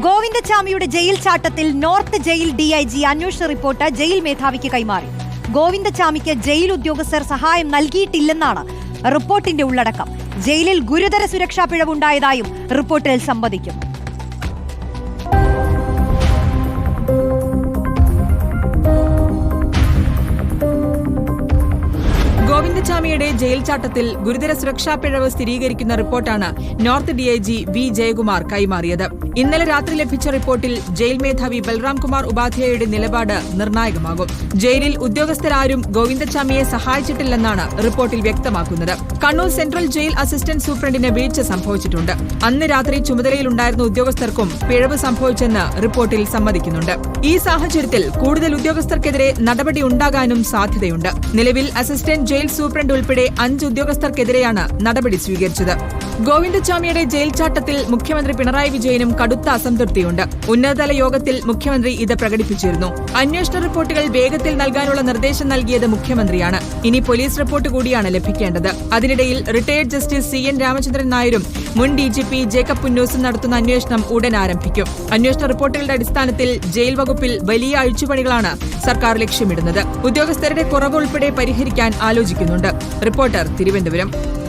ഗോവിന്ദചാമിയുടെ jail ചാട്ടത്തിൽ north jail DIG അന്വേഷണ report jail മേധാവിക്ക് കൈമാറി. ഗോവിന്ദചാമിക്ക് ജയിൽ ഉദ്യോഗസ്ഥർ സഹായം നൽകിയിട്ടില്ലെന്നാണ് റിപ്പോർട്ടിന്റെ ഉള്ളടക്കം. ജയിലിൽ ഗുരുതര സുരക്ഷാ പിഴവുണ്ടായതായും റിപ്പോർട്ടിൽ സമ്മതിക്കുന്നു ഗോവിന്ദചാമിയുടെ ജയിൽ ചാട്ടത്തിൽ ഗുരുതര സുരക്ഷാ പിഴവ് സ്ഥിരീകരിക്കുന്ന റിപ്പോർട്ടാണ് നോർത്ത് ഡിഐജി വി ജയകുമാർ കൈമാറിയത്. ഇന്നലെ രാത്രി ലഭിച്ച റിപ്പോർട്ടിൽ ജയിൽ മേധാവി ബൽറാം കുമാർ ഉപാധ്യായയുടെ നിലപാട് നിർണായകമാകും. ജയിലിൽ ഉദ്യോഗസ്ഥരാരും ഗോവിന്ദചാമിയെ സഹായിച്ചിട്ടില്ലെന്നാണ് റിപ്പോർട്ടിൽ വ്യക്തമാക്കുന്നത്. കണ്ണൂർ സെൻട്രൽ ജയിൽ അസിസ്റ്റന്റ് സൂപ്രണ്ടിന് വീഴ്ച സംഭവിച്ചിട്ടുണ്ട്. അന്ന് രാത്രി ചുമതലയിലുണ്ടായിരുന്ന ഉദ്യോഗസ്ഥർക്കും പിഴവ് സംഭവിച്ചെന്ന് റിപ്പോർട്ടിൽ സമ്മതിക്കുന്നുണ്ട്. ഈ സാഹചര്യത്തിൽ കൂടുതൽ ഉദ്യോഗസ്ഥർക്കെതിരെ നടപടി ഉണ്ടാകാനും സാധ്യതയുണ്ട്. നിലവിൽ അസിസ്റ്റന്റ് ജയിൽ സൂപ്രണ്ട് ഉൾപ്പെടെ അഞ്ച് ഉദ്യോഗസ്ഥർക്കെതിരെയാണ് നടപടി സ്വീകരിച്ചത് ഗോവിന്ദചാമിയുടെ ജയിൽ ചാട്ടത്തിൽ മുഖ്യമന്ത്രി പിണറായി വിജയനും കടുത്ത അസംതൃപ്തിയുണ്ട്. ഉന്നതതല യോഗത്തിൽ മുഖ്യമന്ത്രി ഇത് പ്രകടിപ്പിച്ചിരുന്നു. അന്വേഷണ റിപ്പോർട്ടുകൾ വേഗത്തിൽ നൽകാനുള്ള നിർദ്ദേശം നൽകിയത് മുഖ്യമന്ത്രിയാണ്. ഇനി പോലീസ് റിപ്പോർട്ട് കൂടിയാണ് ലഭിക്കേണ്ടത്. അതിനിടയിൽ retired justice C N Ramachandran നായരും മുൻ ഡി ജി പി ജേക്കബ് പുന്നൂസും നടത്തുന്ന അന്വേഷണം ഉടൻ ആരംഭിക്കും. അന്വേഷണ റിപ്പോർട്ടുകളുടെ അടിസ്ഥാനത്തിൽ ജയിൽ വകുപ്പിൽ വലിയ അഴിച്ചുപണികളാണ് സർക്കാർ ലക്ഷ്യമിടുന്നത്. ഉദ്യോഗസ്ഥരുടെ കുറവ് ഉൾപ്പെടെ പരിഹരിക്കാൻ ആലോചിക്കുന്നുണ്ട്. റിപ്പോർട്ടർ തിരുവനന്തപുരം.